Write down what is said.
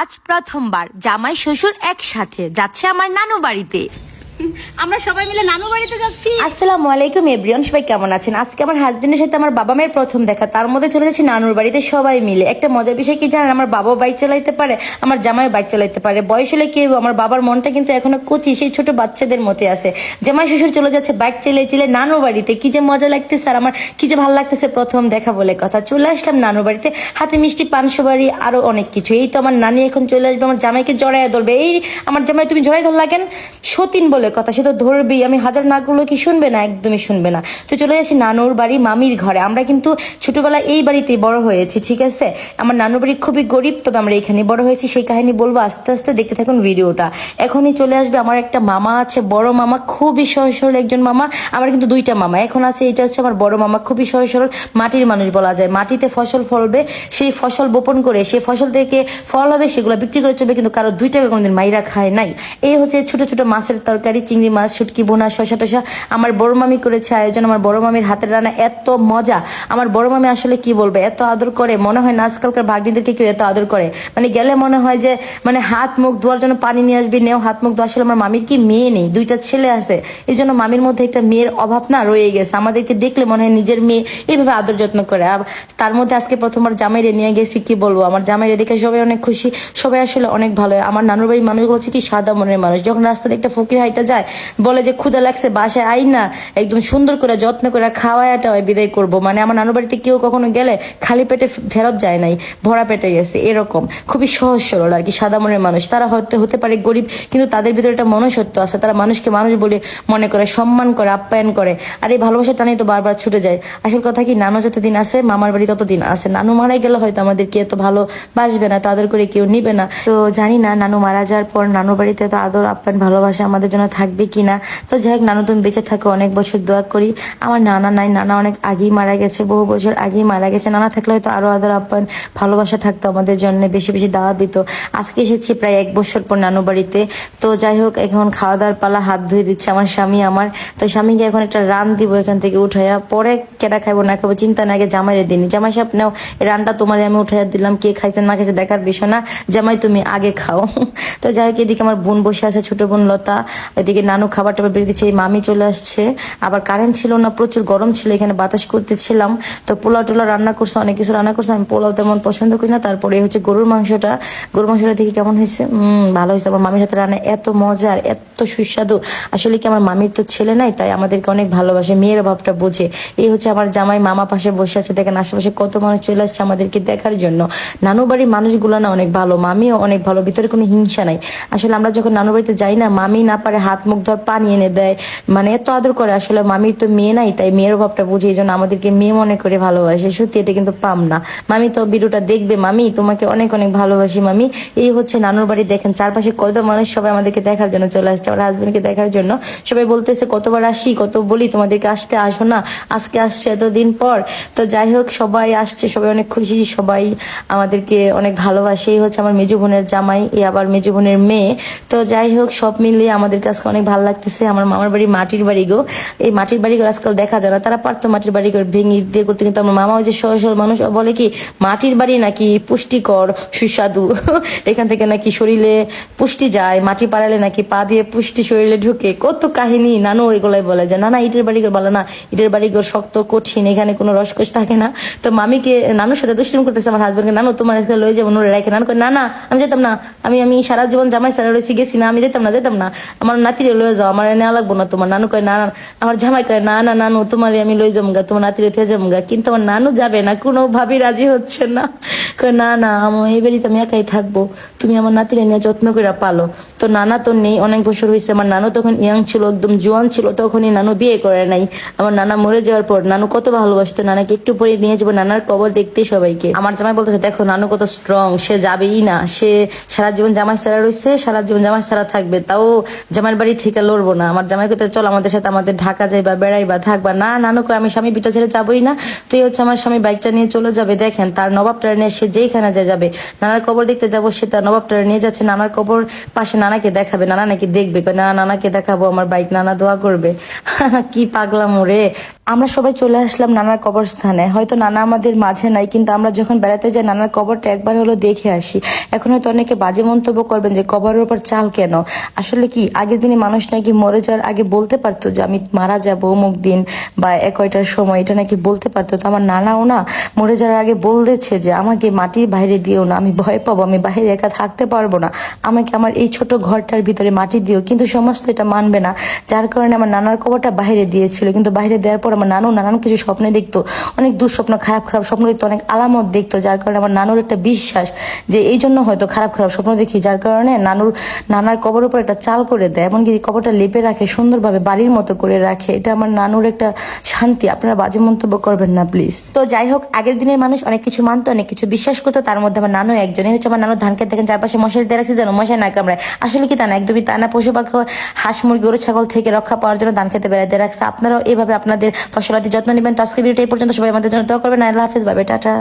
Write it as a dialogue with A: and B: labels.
A: আজ প্রথমবার জামাই শ্বশুর একসাথে যাচ্ছে আমার নানু বাড়িতে।
B: আমরা সবাই মিলে নানু বাড়িতে যাচ্ছি।
A: আসসালামু আলাইকুম, এভরিওয়ান, সবাই কেমন আছেন? আজকে আমার হাজবেন্ডের সাথে আমার বাবা মায়ের প্রথম দেখা। তার মধ্যে চলে যাচ্ছি নানুর বাড়িতে সবাই মিলে। একটা মজার বিষয় কি জানেন? আমার বাবাও বাইক চালাইতে পারে, আমার জামাই বাইক চালাইতে পারে। বয়স হলে কি হইবো? আমার বাবার মনটা কিন্তু এখনও কচি, সেই ছোট বাচ্চাদের মতে আছে। জামাই শ্বশুর চলে যাচ্ছে বাইক চালিয়ে চালিয়ে নানুর বাড়িতে। কি যে মজা লাগতেছে আর আমার কি যে ভালো লাগতেছে প্রথম দেখা বলে কথা। চলে আসলাম নানুর বাড়িতে। হাতে মিষ্টি পানশো বাড়ি আরও অনেক কিছু। এই তো আমার নানি এখন চলে আসবে, আমার জামাইকে জড়াইয়া ধরবে। এই আমার জামাই, তুমি জড়াই ধর লাগেন সতীন বলে কথা, সে তো ধরবেই আমি হাজার না কি শুনবে? না, একদমই শুনবে না। তো চলে যাচ্ছি নানুর বাড়ি, মামির ঘরে। আমরা কিন্তু ছোটবেলায় এই বাড়িতেই বড় হয়েছি, ঠিক আছে? আমার নানুর বাড়ি খুবই গরিব, তবে আমরা এখানে বড় হয়েছি। সেই কাহিনী বলব, আস্তে আস্তে দেখতে থাকুন ভিডিওটা। এখনই চলে আসবে আমার একটা মামা আছে, বড় মামা, খুবই সহজ সরল একজন মামা। আমার কিন্তু দুইটা মামা। এখন আছে, এটা হচ্ছে আমার বড় মামা, খুবই সহজ সরল, মাটির মানুষ বলা যায়। মাটিতে ফসল ফলবে, সেই ফসল বপন করে, সেই ফসল থেকে ফল হবে, সেগুলো বিক্রি করে চলবে, কিন্তু কারও দুই টাকা কোনোদিন মাইরা খায় নাই। এই হচ্ছে ছোট ছোট মাছের তরকারি, চিংড়ি মাছ, শুটকি বোনা শসা টসা। আমার বড় মামি করেছে আয়োজন, আমার বড় মামির হাতের রান্না এত মজা। আমার বড় মামি আসলে কি বলবে? এত আদর করে, মনে হয় না আজকালকার ভাগ্নিদেরকে কেউ এত আদর করে। মানে গেলে মনে হয় যে মানে হাত মুখ ধোয়ার জন্য পানি নিয়ে আসবি, নেও হাত মুখ ধোয়া। আসলে আমার মামির কি মেয়ে নেই? দুইটা ছেলে আছে। এই জন্য মামির মধ্যে একটা মেয়ের অভাব না রয়ে গেছে। আমাদেরকে দেখলে মনে হয় নিজের মেয়ে এইভাবে আদর যত্ন করে। আর তার মধ্যে আজকে প্রথমবার জামাইরে নিয়ে গেছি, কি বলব? আমার জামাইরে দেখে সবাই অনেক খুশি। সবাই আসলে অনেক ভালো। আমার নানুর বাড়ির মানুষগুলো হচ্ছে কি সাদা মনের মানুষ। যখন রাস্তাতে একটা ফকির হাইটা যায়, বলে যে ক্ষুদা লাগছে, বাসায় আই না। একদম সুন্দর করে, যত্ন করে খাওয়াটা বিদায় করব। মানে আমার নানুর বাড়িতে কেউ কখনো গেলে খালি পেটে ফেরত যায় নাই, ভরা পেটে গেছে, এরকম। খুবই সহজ সরল আর কি, সাদা মনের মানুষ। তারা হতে হতে পারে গরিব, কিন্তু তাদের ভিতরে একটা মনুষ্যত্ব আছে। তারা মানুষকে মানুষ বলে মনে করে, সম্মান করে, আপ্যায়ন করে। আর এই ভালোবাসা টানেই তো বারবার ছুটে যায়। আসল কথা কি, নানু যতদিন আছে, মামার বাড়ি ততদিন আছে। নানু মারা গেলে হয়তো আমাদেরকে এত ভালো বাসবে না, তাদের করে কেউ নিবে না। তো জানি না, নানু মারা যাওয়ার পর নানু বাড়িতে তো আদর, আপ্যায়ন, ভালোবাসা আমাদের জন্য থাকবে কিনা? তো যাই হোক, নানু, তুমি বেঁচে থাকো, অনেক বছর দোয়া করি। আমার নানা নাই, নানা অনেক আগেই মারা গেছে, বহু বছর আগেই মারা গেছে। নানা থাকলে হয়তো আরও আদর, আপ্যায়ন, ভালোবাসা থাকতো আমাদের জন্য, বেশি বেশি দাওয়া দিত। আজকে এসেছি প্রায় এক বছর পর নানু বাড়িতে। তো যাই হোক, এখন খাওয়া দাওয়ার পালা হাত ধুয়ে দিচ্ছে আমার স্বামী আমার। তো স্বামীকে এখন একটা রান দিব এখান থেকে উঠাইয়া। পরে কেডা খাইবো, না খাব চিন্তা না আগে জামাইরে দিনি। জামাই সাহেব, নাও রানটা তোমার আমি উঠাইয়া দিলাম। কে খাইছেন না খাইছে দেখার বিষয় না। জামাই, তুমি আগে খাও। তো যাই হোক, এদিকে আমার বোন বসে আছে, ছোট বোন লতা। এদিকে নানু খাবার টাবার বেরিয়ে দিচ্ছে মামি চলে আসছে। আবার কারেন্ট ছিল না, প্রচুর গরম ছিল, এখানে বাতাস করতেছিলাম। তো পোলাও টোলাও রান্না করছে, অনেক কিছু রান্না করছে, আমি পোলাও তেমন পছন্দ করি না। তারপরে হচ্ছে গরুর মাংসটা। গরুর মাংসটা দেখি কেমন হয়েছে? হম, ভালো হয়েছে। আমার মামির হাতে রান্না এত মজা আর এত সুস্বাদু। আসলে কি আমার মামির তো ছেলে নাই, তাই আমাদেরকে অনেক ভালোবাসে, মেয়ের অভাবটা বোঝে। এই হচ্ছে আমার জামাই মামা পাশে বসে আছে, দেখেন আশেপাশে কত মানুষ চলে আসছে আমাদেরকে দেখার জন্য। নানু বাড়ির মানুষগুলো না অনেক ভালো, মামিও অনেক ভালো, ভিতরে কোনো হিংসা নাই। আসলে আমরা যখন নানু বাড়িতে যাই না, মামি না পারে হাত মুখ ধর পানি এনে দেয়। মানে এত আদর করে, আসলে মামির তো মেয়ে নাই, তাই মেয়ের অভাবটা বুঝে এই জন্য আমাদেরকে মেয়ে মনে করে ভালোবাসে। সত্যি এটা কিন্তু পাম না। মামি তো ভিডিওটা দেখবে, মামি, তোমাকে অনেক অনেক ভালোবাসি, মামি। এই হচ্ছে নানুর বাড়ি, দেখেন চারপাশে কত মানুষ সবাই আমাদেরকে দেখার জন্য চলে আসছে, আমার হাজবেন্ডকে দেখার জন্য। সবাই বলতেছে, কতবার আসি, কত বলি, তোমাদেরকে আসতে আসো না, আজকে আসছে এতদিন পর। তো যাই হোক, সবাই আসছে, সবাই অনেক খুশি, সবাই আমাদেরকে অনেক ভালোবাসে। এই হচ্ছে আমার মেজু বোনের জামাই এই আবার মেজু বোনের মেয়ে। তো যাই হোক, সব মিলিয়ে আমাদের কাছে অনেক ভালো লাগতেছে। আমার মামার বাড়ি মাটির বাড়ি গো। এই মাটির বাড়ি আজকাল দেখা যায় না। তারা পারতো মাটির বাড়ি করে ভেঙে দিয়ে করতে কিন্তু আমার মামা ওই যে সহজ মানুষ বলে কি মাটির বাড়ি নাকি পুষ্টিকর সুস্বাদু। এখান থেকে নাকি শরীরে পুষ্টি যায় মাটি পাড়ালে নাকি পা দিয়ে পুষ্টি শরীরে ঢুকে। কত কাহিনী নানু এগুলাই বলে যে না না ইটের বাড়ি ঘর বলে না। ইটের বাড়ি ঘর শক্ত কঠিন এখানে কোনো রসকস থাকে না। তো মামিকে নানুর সাথে দুষ্টিম করতেছে আমার হাজবেন্ডকে নানু তোমার কাছে লয়ে যাব রেখে নানু কয়, না না আমি যেতাম না। আমি আমি সারা জীবন জামাই সারা রয়েছি গেছি না আমি যেতাম না যেতাম না। আমার নাতিরে লয়ে যাও, আমার নেওয়া লাগবো না, তোমার নানু কয়, না না আমার জামাই কয়, না না, নানু, তোমার আমি লই যাব গা তোমার নাতিরে থুয়ে যাব গা কিন্তু আমার নানু যাবে না, কোনো ভাবি রাজি হচ্ছে না। কয়, না না আমার এই বাড়িতে আমি একাই থাকব, তুমি আমার নাতিরে নিয়ে যত্ন করে পালো। তো নানা তো নেই, অনেক বছর হয়েছে আমার নানু তখন ইয়াং ছিল, একদম জোয়ান ছিল, তখনই নানু বিয়ে করে নাই। আমার নানা মরে যাওয়ার পর নানু কত ভালোবাসতো, নানাকে একটু পরে নিয়ে যাব, নানার কবর দেখতে সবাইকে। আমার জামাই বলতেছে, দেখো, নানু কত স্ট্রং সে যাবেই না, সে সারা জীবন জামাই সারা রয়েছে সারা জীবন জামাই সারা থাকবে। তাও জামাইয়ের বাড়ি থেকে লড়বো না। আমার জামাই কোথায় চল আমাদের সাথে আমাদের ঢাকা যাই বা বেড়াই বা থাকবা না নানু কই, আমি স্বামী বিটা ছেড়ে যাবোই না। তুই হচ্ছে আমার স্বামী বাইকটা নিয়ে চলে যাবে, দেখেন, তার নবাবটা নিয়ে সে যেইখানে যায় যাবে। নানার কবর দেখতে যাব, সে তার নবাবটা নিয়ে যাচ্ছে, নানার কবর পাশে নানাকে দেখাবে, নানা নাকি দেখবে না নানাকে দেখাবো, আমার বাইক নানা দোয়া করবে। কি পাগলাম রে আমরা সবাই চলে আসলাম নানার কবরস্থানে। হয়তো নানা আমাদের মাঝে নাই, কিন্তু আমরা যখন বেড়াতে যাই, নানার কবরটা একবার হলো দেখে আসি। এখন হয়তো অনেকে বাজে মন্তব্য করবেন যে, কবরের উপর চাল কেন? আসলে কি আগের দিনে মানুষ নাকি মরে যাওয়ার আগে বলতে পারতো যে আমি মারা যাব অমুক দিন বা এক কয়টার সময়, এটা নাকি বলতে পারতো। তো আমার নানাও না মরে যাওয়ার আগে বলতেছে যে, আমাকে মাটির বাইরে দিও না, আমি ভয় পাবো, আমি বাইরে একা থাকতে পারব না। আমাকে আমার এই ছোট ঘরটার ভিতরে মাটি দিও। কিন্তু সমস্ত এটা মানবে না। যার কারণে আমার নানার কবরটা বাইরে দিয়েছিল। কিন্তু বাইরে দেওয়ার পর আমার নানু নানান কিছু স্বপ্নে দেখতো। অনেক দুঃস্বপ্ন, খারাপ খারাপ স্বপ্ন দেখতো, অনেক আলামত দেখতো, যার কারণে আমার নানুর একটা বিশ্বাস যে এই জন্য হয়তো খারাপ খারাপ স্বপ্ন দেখি। যার কারণে নানুর, নানার কবর উপর একটা চাল করে দেয়, এমনকি কবরটা লেপে রাখে, সুন্দরভাবে বাড়ির মতো করে রাখে। এটা আমার নানুর একটা শান্তি। আপনারা বাজে মন্তব্য করবেন না প্লিজ তো যাই হোক, আগের দিনের মানুষ অনেক কিছু মানতো, অনেক কিছু বিশ্বাস করতো। তার মধ্যে আমার নানু একজনই হচ্ছে আমার নানু। ধান খেতে দেখেন চারপাশে মশারি দিয়ে রাখছে যেন মশাই না কামড়ায়। আসলে কি তা না, একদমই তা না। পশু পাখি হাঁস, মুরগি, গরু, ছাগল থেকে রক্ষা পাওয়ার জন্য ধান খেতে বেড়াতে রাখছে। আপনারাও এভাবে আপনাদের ফসলাদি যত্ন নেবেন। তো আজকে ভিডিওটা এই পর্যন্ত। সবাই আমাদের জন্য দোয়া করবেন। আল্লাহ হাফেজ। বাবে টাটা।